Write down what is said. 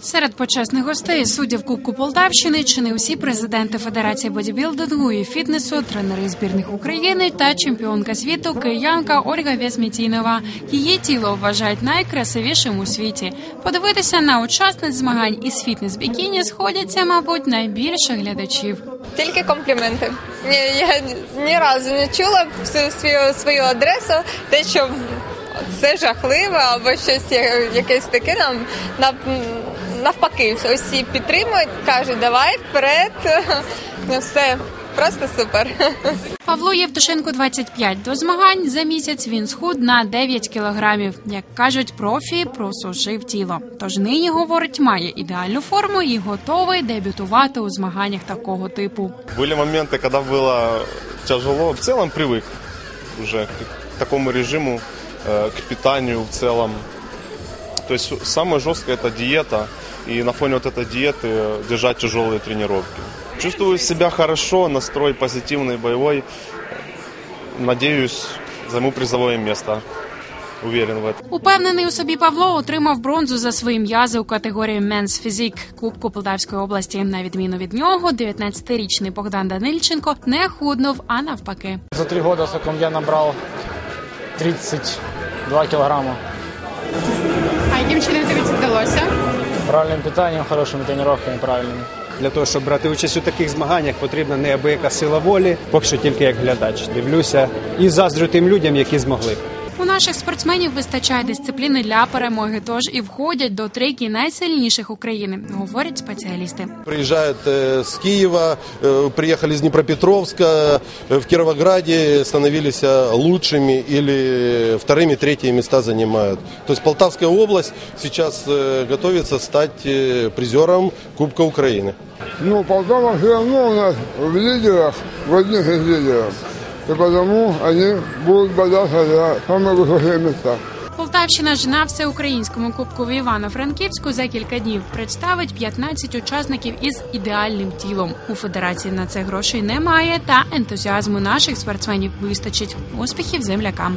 Серед почесних гостей суддів Кубку Полтавщини чи не усі президенти Федерації бодібілдингу і фітнесу, тренери збірних України та чемпіонка світу киянка Ольга Вєсмітінова. Її тіло вважають найкрасивішим у світі. Подивитися на учасниць змагань із фітнес-бікіні сходяться, мабуть, найбільше глядачів. Тільки компліменти. Я ні разу не чула свою свою адресу, те, що це жахливо або щось я- якесь таке нам нав- навпаки. Усі підтримують, кажуть, давай вперед. Ну все просто супер. Павлу Євтушенку 25. До змагань за місяць він схуд на 9 кілограмів. Як кажуть, профі просушив тіло. Тож нині говорить, має ідеальну форму і готовий дебютувати у змаганнях такого типу. Были моменты, когда было тяжело. В целом привык уже к такому режиму, э, Е, к питанию в целом. То есть самое жесткое это диета, и на фоне вот этой диеты держать тяжелые тренировки. Чувствую себя хорошо, настрой позитивный, боевой. Надеюсь, займу призовое место. Уверен в этом. упевнений у собі Павло отримав бронзу за свої м'язи у категорії Men's Physique Кубку Полтавської області. На відміну від нього, 19-річний Богдан Данильченко не худнув, а навпаки. За три роки соком я набрав 30 2 кілограми. А яким чином тобі це вдалося? Правильним питанням, хорошими тренуваннями, правильними. Для того, щоб брати участь у таких змаганнях, потрібна неабияка сила волі, поки що тільки як глядач. Дивлюся і заздрю тим людям, які змогли У наших спортсменів вистачає дисципліни для перемоги, тож і входять до трійки найсильніших України, говорять спеціалісти. Приезжают э, с Киева, э, приехали из Днепропетровска, э, в Кировограде становились э, лучшими или вторыми, третьи места занимают. То есть Полтавская область сейчас э, готовится стать э, призером Кубка Украины. Ну, Полтава все равно у нас в лидерах, в одних из лидеров. И потому они будут бодаться за самые высокие места. Полтавщина ж на всеукраїнському кубку в Івано-Франківську за кілька днів представить 15 учасників із ідеальним тілом. У федерації на це грошей немає, та ентузіазму наших спортсменів вистачить. Успіхів землякам.